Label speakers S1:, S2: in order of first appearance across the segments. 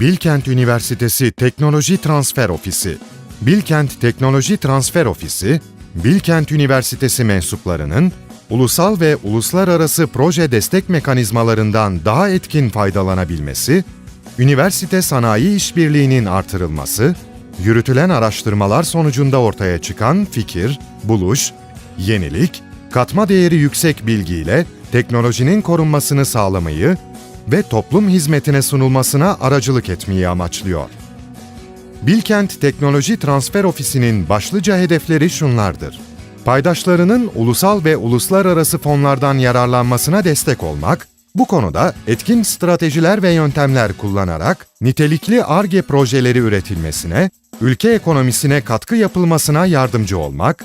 S1: Bilkent Üniversitesi Teknoloji Transfer Ofisi. Bilkent Teknoloji Transfer Ofisi, Bilkent Üniversitesi mensuplarının ulusal ve uluslararası proje destek mekanizmalarından daha etkin faydalanabilmesi, üniversite sanayi işbirliğinin artırılması, yürütülen araştırmalar sonucunda ortaya çıkan fikir, buluş, yenilik, katma değeri yüksek bilgiyle teknolojinin korunmasını sağlamayı ve toplum hizmetine sunulmasına aracılık etmeyi amaçlıyor. Bilkent Teknoloji Transfer Ofisi'nin başlıca hedefleri şunlardır. Paydaşlarının ulusal ve uluslararası fonlardan yararlanmasına destek olmak, bu konuda etkin stratejiler ve yöntemler kullanarak nitelikli ARGE projeleri üretilmesine, ülke ekonomisine katkı yapılmasına yardımcı olmak,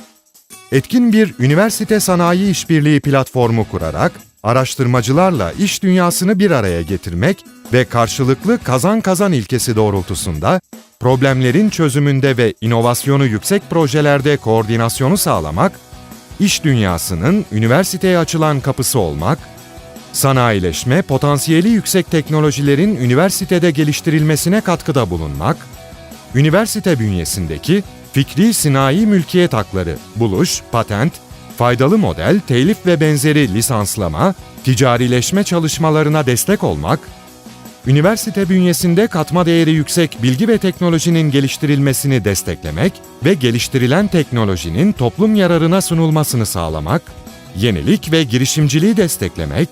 S1: etkin bir üniversite sanayi işbirliği platformu kurarak araştırmacılarla iş dünyasını bir araya getirmek ve karşılıklı kazan kazan ilkesi doğrultusunda problemlerin çözümünde ve inovasyonu yüksek projelerde koordinasyonu sağlamak, iş dünyasının üniversiteye açılan kapısı olmak, sanayileşme, potansiyeli yüksek teknolojilerin üniversitede geliştirilmesine katkıda bulunmak, üniversite bünyesindeki fikri sinayi mülkiyet hakları, buluş, patent, faydalı model, telif ve benzeri lisanslama, ticarileşme çalışmalarına destek olmak, üniversite bünyesinde katma değeri yüksek bilgi ve teknolojinin geliştirilmesini desteklemek ve geliştirilen teknolojinin toplum yararına sunulmasını sağlamak, yenilik ve girişimciliği desteklemek,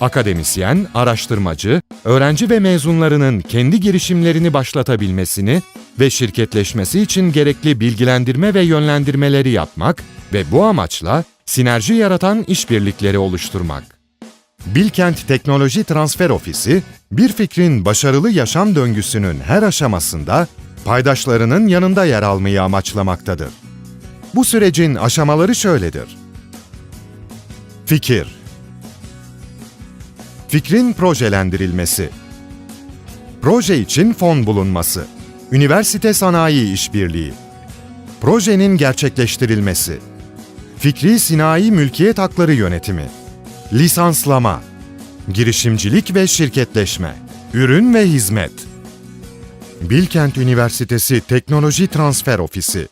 S1: akademisyen, araştırmacı, öğrenci ve mezunlarının kendi girişimlerini başlatabilmesini ve şirketleşmesi için gerekli bilgilendirme ve yönlendirmeleri yapmak ve bu amaçla sinerji yaratan işbirlikleri oluşturmak. Bilkent Teknoloji Transfer Ofisi, bir fikrin başarılı yaşam döngüsünün her aşamasında paydaşlarının yanında yer almayı amaçlamaktadır. Bu sürecin aşamaları şöyledir. Fikir Fikrin projelendirilmesi Proje için fon bulunması Üniversite sanayi işbirliği Projenin gerçekleştirilmesi Fikri sinayi mülkiyet hakları yönetimi. Lisanslama. Girişimcilik ve şirketleşme. Ürün ve hizmet. Bilkent Üniversitesi Teknoloji Transfer Ofisi